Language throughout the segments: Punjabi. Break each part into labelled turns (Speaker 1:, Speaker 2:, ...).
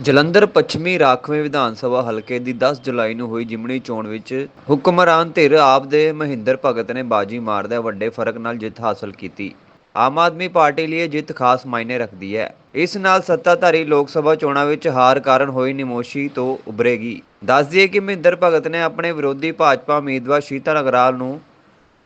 Speaker 1: ਜਲੰਧਰ ਪੱਛਮੀ ਰਾਖਵੇਂ ਵਿਧਾਨ ਸਭਾ ਹਲਕੇ ਦੀ 10 ਜੁਲਾਈ ਨੂੰ ਹੋਈ ਜਿਮਣੀ ਚੋਣ ਵਿੱਚ ਹੁਕਮਰਾਨ ਧਿਰ ਆਪ ਦੇ ਮਹਿੰਦਰ ਭਗਤ ਨੇ ਬਾਜੀ ਮਾਰਦਿਆਂ ਵੱਡੇ ਫ਼ਰਕ ਨਾਲ ਜਿੱਤ ਹਾਸਲ ਕੀਤੀ। ਆਮ ਆਦਮੀ ਪਾਰਟੀ ਲਈ ਇਹ ਜਿੱਤ ਖਾਸ ਮਾਇਨੇ ਰੱਖਦੀ ਹੈ। ਇਸ ਨਾਲ ਸੱਤਾਧਾਰੀ ਲੋਕ ਸਭਾ ਚੋਣਾਂ ਵਿੱਚ ਹਾਰ ਕਾਰਨ ਹੋਈ ਨਿਮੋਸ਼ੀ ਤੋਂ ਉਭਰੇਗੀ। ਦੱਸ ਦਈਏ ਕਿ ਮਹਿੰਦਰ ਭਗਤ ਨੇ ਆਪਣੇ ਵਿਰੋਧੀ ਭਾਜਪਾ ਉਮੀਦਵਾਰ ਸ਼ੀਤਲ ਅਗਰਾਲ ਨੂੰ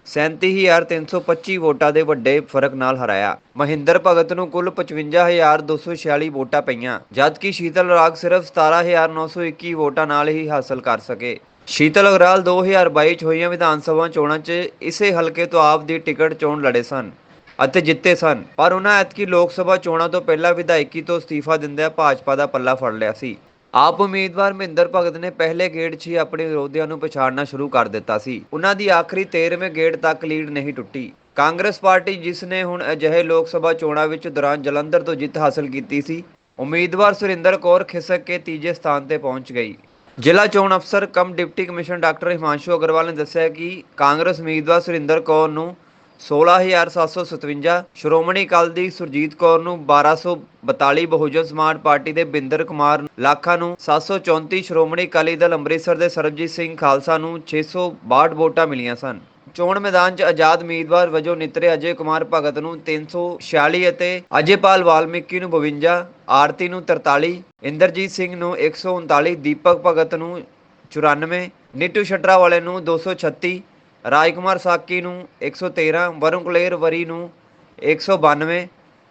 Speaker 1: 37325 ਵੋਟਾਂ ਦੇ ਵੱਡੇ ਫ਼ਰਕ ਨਾਲ ਹਰਾਇਆ। ਮਹਿੰਦਰ ਭਗਤ ਨੂੰ ਕੁੱਲ 55246 ਵੋਟਾਂ ਪਈਆਂ, ਜਦਕਿ ਸ਼ੀਤਲ ਰਾਗ ਸਿਰਫ 17921 ਵੋਟਾਂ ਨਾਲ ਹੀ ਹਾਸਲ ਕਰ ਸਕੇ। ਸ਼ੀਤਲ ਅਗਰਾਲ 2022 ਚ ਹੋਈਆਂ ਵਿਧਾਨ ਸਭਾ ਚੋਣਾਂ 'ਚ ਇਸੇ ਹਲਕੇ ਤੋਂ ਆਪ ਦੀ ਟਿਕਟ ਚੋਣ ਲੜੇ ਸਨ ਅਤੇ ਜਿੱਤੇ ਸਨ। ਪਰ ਉਹਨਾਂ ਐਤਕੀ ਲੋਕ ਸਭਾ ਚੋਣਾਂ ਤੋਂ ਪਹਿਲਾਂ ਵਿਧਾਇਕੀ ਤੋਂ ਅਸਤੀਫਾ ਦਿੰਦਿਆਂ ਭਾਜਪਾ ਦਾ ਪੱਲਾ ਫੜ ਲਿਆ ਸੀ। ਆਪ ਉਮੀਦਵਾਰ ਮਹਿੰਦਰ ਭਗਤ ਨੇ ਪਹਿਲੇ ਗੇੜ 'ਚ ਹੀ ਆਪਣੇ ਵਿਰੋਧੀਆਂ ਨੂੰ ਪਛਾੜਨਾ ਸ਼ੁਰੂ ਕਰ ਦਿੱਤਾ ਸੀ। ਉਹਨਾਂ ਦੀ ਆਖਰੀ 13ਵੇਂ ਗੇੜ ਤੱਕ ਲੀਡ ਨਹੀਂ ਟੁੱਟੀ। ਕਾਂਗਰਸ ਪਾਰਟੀ ਜਿਸ ਨੇ ਹੁਣ ਅਜਿਹੇ ਲੋਕ ਸਭਾ ਚੋਣਾਂ ਵਿੱਚ ਦੌਰਾਨ ਜਲੰਧਰ ਤੋਂ ਜਿੱਤ ਹਾਸਲ ਕੀਤੀ ਸੀ, ਉਮੀਦਵਾਰ ਸੁਰਿੰਦਰ ਕੌਰ ਖਿਸਕ ਕੇ ਤੀਜੇ ਸਥਾਨ ਤੇ ਪਹੁੰਚ ਗਈ। ਜ਼ਿਲ੍ਹਾ ਚੋਣ ਅਫਸਰ, cum deputy commissioner doctor Himanshu Agarwal ਨੇ ਦੱਸਿਆ ਕਿ ਕਾਂਗਰਸ ਉਮੀਦਵਾਰ ਸੁਰਿੰਦਰ ਕੌਰ ਨੂੰ 16757 ਸ਼੍ਰੋਮਣੀ ਅਕਾਲੀ ਦੀ ਸੁਰਜੀਤ ਕੌਰ ਨੂੰ 1242 ਬਹੁਜਨ ਸਮਾਜ ਪਾਰਟੀ ਦੇ ਬਿੰਦਰ ਕੁਮਾਰ ਲਾਖਾ ਨੂੰ 734 ਸ਼੍ਰੋਮਣੀ ਅਕਾਲੀ ਦਲ ਅੰਮ੍ਰਿਤਸਰ ਦੇ ਸਰਬਜੀਤ ਸਿੰਘ ਖਾਲਸਾ ਨੂੰ 662 ਵੋਟਾਂ ਮਿਲੀਆਂ ਸਨ। ਚੋਣ ਮੈਦਾਨ 'ਚ ਆਜ਼ਾਦ ਉਮੀਦਵਾਰ ਵਜੋਂ ਨਿਤਰੇ ਅਜੇ ਕੁਮਾਰ ਭਗਤ ਨੂੰ 346 ਅਤੇ ਅਜੇਪਾਲ ਵਾਲਮੀਕੀ ਨੂੰ 52 ਆਰਤੀ ਨੂੰ 43 ਇੰਦਰਜੀਤ ਸਿੰਘ ਨੂੰ 139 ਦੀਪਕ ਭਗਤ ਨੂੰ 94 ਨੀਟੂ ਸ਼ਟਰਾ ਵਾਲੇ ਨੂੰ 236 ਰਾਜਕੁਮਾਰ ਸਾਕੀ ਨੂੰ 113 ਵਰੁਣ ਕੁਲੇਰ ਵਰੀ ਨੂੰ 192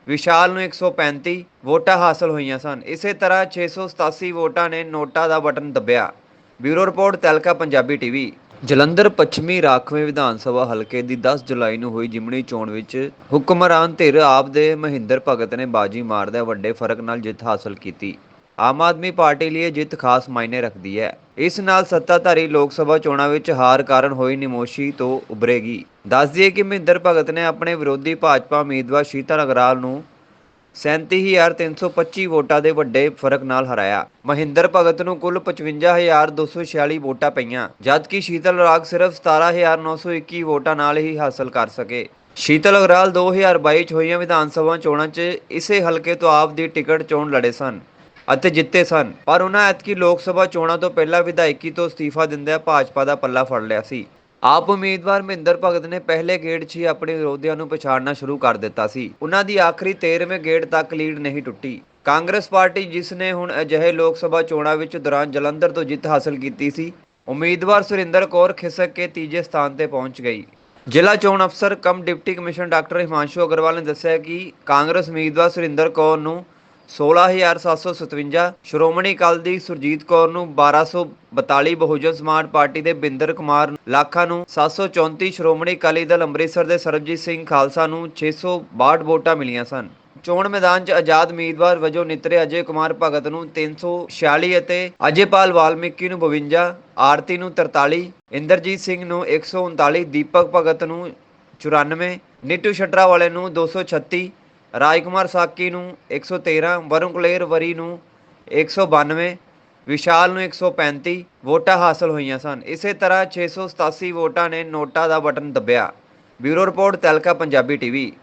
Speaker 1: ਵਿਸ਼ਾਲ ਨੂੰ 135 ਵੋਟਾਂ ਹਾਸਲ ਹੋਈਆਂ ਸਨ। ਇਸੇ ਤਰ੍ਹਾਂ 687 ਵੋਟਾਂ ਨੇ ਨੋਟਾ ਦਾ ਬਟਨ ਦੱਬਿਆ। ਬਿਊਰੋ ਰਿਪੋਰਟ, ਤੈਲਕਾ, ਪੰਜਾਬੀ ਟੀਵੀ। ਜਲੰਧਰ ਪੱਛਮੀ ਰਾਖਵੇਂ ਵਿਧਾਨ ਸਭਾ ਹਲਕੇ ਦੀ 10 ਜੁਲਾਈ ਨੂੰ ਹੋਈ ਜਿਮਣੀ ਚੋਣ ਵਿੱਚ ਹੁਕਮਰਾਨ ਧਿਰ ਆਪ ਦੇ ਮਹਿੰਦਰ ਭਗਤ ਨੇ ਬਾਜੀ ਮਾਰਦਿਆਂ ਵੱਡੇ ਫ਼ਰਕ ਨਾਲ ਜਿੱਤ ਹਾਸਲ ਕੀਤੀ। ਆਮ ਆਦਮੀ ਪਾਰਟੀ ਲਈ ਇਹ ਜਿੱਤ ਖਾਸ ਮਾਇਨੇ ਰੱਖਦੀ ਹੈ। ਇਸ ਨਾਲ ਸੱਤਾਧਾਰੀ ਲੋਕ ਸਭਾ ਚੋਣਾਂ ਵਿੱਚ ਹਾਰ ਕਾਰਨ ਹੋਈ ਨਿਮੋਸ਼ੀ ਤੋਂ ਉਭਰੇਗੀ। ਦੱਸ ਦਈਏ ਕਿ ਮਹਿੰਦਰ ਭਗਤ ਨੇ ਆਪਣੇ ਵਿਰੋਧੀ ਭਾਜਪਾ ਉਮੀਦਵਾਰ ਸ਼ੀਤਲ ਅਗਰਾਲ ਨੂੰ 37325 ਵੋਟਾਂ ਦੇ ਵੱਡੇ ਫ਼ਰਕ ਨਾਲ ਹਰਾਇਆ। ਮਹਿੰਦਰ ਭਗਤ ਨੂੰ ਕੁੱਲ 55246 ਵੋਟਾਂ ਪਈਆਂ, ਜਦਕਿ ਸ਼ੀਤਲ ਰਾਗ ਸਿਰਫ 17921 ਵੋਟਾਂ ਨਾਲ ਹੀ ਹਾਸਲ ਕਰ ਸਕੇ। ਸ਼ੀਤਲ ਅਗਰਾਲ 2022 ਚ ਹੋਈਆਂ ਵਿਧਾਨ ਸਭਾ ਚੋਣਾਂ 'ਚ ਇਸੇ ਹਲਕੇ ਤੋਂ ਆਪ ਦੀ ਟਿਕਟ ਚੋਣ ਲੜੇ ਸਨ। ਅਤੇ ਜਿੱਤੇ ਸਨ। ਪਰ ਉਹਨਾਂ ਐਤਕੀ ਲੋਕ ਸਭਾ ਚੋਣਾਂ ਤੋਂ ਪਹਿਲਾਂ ਵਿਧਾਇਕੀ ਤੋਂ ਅਸਤੀਫਾ ਦਿੰਦਿਆਂ ਭਾਜਪਾ ਦਾ ਪੱਲਾ ਫੜ ਲਿਆ ਸੀ। ਆਪ ਉਮੀਦਵਾਰ ਮਹਿੰਦਰ ਭਗਤ ਨੇ ਪਹਿਲੇ ਗੇੜ 'ਚ ਹੀ ਆਪਣੇ ਵਿਰੋਧੀਆਂ ਨੂੰ ਪਛਾੜਨਾ ਸ਼ੁਰੂ ਕਰ ਦਿੱਤਾ ਸੀ। ਉਹਨਾਂ ਦੀ ਆਖਰੀ 13ਵੇਂ ਗੇੜ ਤੱਕ ਲੀਡ ਨਹੀਂ ਟੁੱਟੀ। ਕਾਂਗਰਸ ਪਾਰਟੀ ਜਿਸ ਨੇ ਹੁਣ ਅਜਿਹੇ ਲੋਕ ਸਭਾ ਚੋਣਾਂ ਵਿੱਚ ਦੌਰਾਨ ਜਲੰਧਰ ਤੋਂ ਜਿੱਤ ਹਾਸਲ ਕੀਤੀ ਸੀ, ਉਮੀਦਵਾਰ ਸੁਰਿੰਦਰ ਕੌਰ ਖਿਸਕ ਕੇ ਤੀਜੇ ਸਥਾਨ ਤੇ ਪਹੁੰਚ ਗਈ। ਜ਼ਿਲ੍ਹਾ ਚੋਣ ਅਫਸਰ, cum deputy commissioner doctor Himanshu Agarwal ਨੇ ਦੱਸਿਆ ਕਿ ਕਾਂਗਰਸ ਉਮੀਦਵਾਰ ਸੁਰਿੰਦਰ ਕੌਰ ਨੂੰ 16757 ਸ਼੍ਰੋਮਣੀ ਅਕਾਲੀ ਦੀ ਸੁਰਜੀਤ ਕੌਰ ਨੂੰ 1242 ਬਹੁਜਨ ਸਮਾਜ ਪਾਰਟੀ ਦੇ ਬਿੰਦਰ ਕੁਮਾਰ ਲਾਖਾ ਨੂੰ 734 ਸ਼੍ਰੋਮਣੀ ਅਕਾਲੀ ਦਲ ਅੰਮ੍ਰਿਤਸਰ ਦੇ ਸਰਬਜੀਤ ਸਿੰਘ ਖਾਲਸਾ ਨੂੰ 662 ਵੋਟਾਂ ਮਿਲੀਆਂ ਸਨ। ਚੋਣ ਮੈਦਾਨ 'ਚ ਆਜ਼ਾਦ ਉਮੀਦਵਾਰ ਵਜੋਂ ਨਿਤਰੇ ਅਜੇ ਕੁਮਾਰ ਭਗਤ ਨੂੰ 346 ਅਤੇ ਅਜੇਪਾਲ ਵਾਲਮੀਕੀ ਨੂੰ 52 ਆਰਤੀ ਨੂੰ 43 ਇੰਦਰਜੀਤ ਸਿੰਘ ਨੂੰ 139 ਦੀਪਕ ਭਗਤ ਨੂੰ 94 ਨੀਟੂ ਸ਼ਟਰਾ ਵਾਲੇ ਨੂੰ 236 ਰਾਜਕੁਮਾਰ ਸਾਕੀ ਨੂੰ 113 ਵਰੁਣ ਕੁਲੇਰ ਵਰੀ ਨੂੰ 192 ਵਿਸ਼ਾਲ ਨੂੰ 135 ਵੋਟਾਂ ਹਾਸਲ ਹੋਈਆਂ ਸਨ। ਇਸੇ ਤਰ੍ਹਾਂ 687 ਵੋਟਾਂ ਨੇ ਨੋਟਾ ਦਾ ਬਟਨ ਦੱਬਿਆ। ਬਿਊਰੋ ਰਿਪੋਰਟ ਤੈਲਕਾ ਪੰਜਾਬੀ ਟੀਵੀ।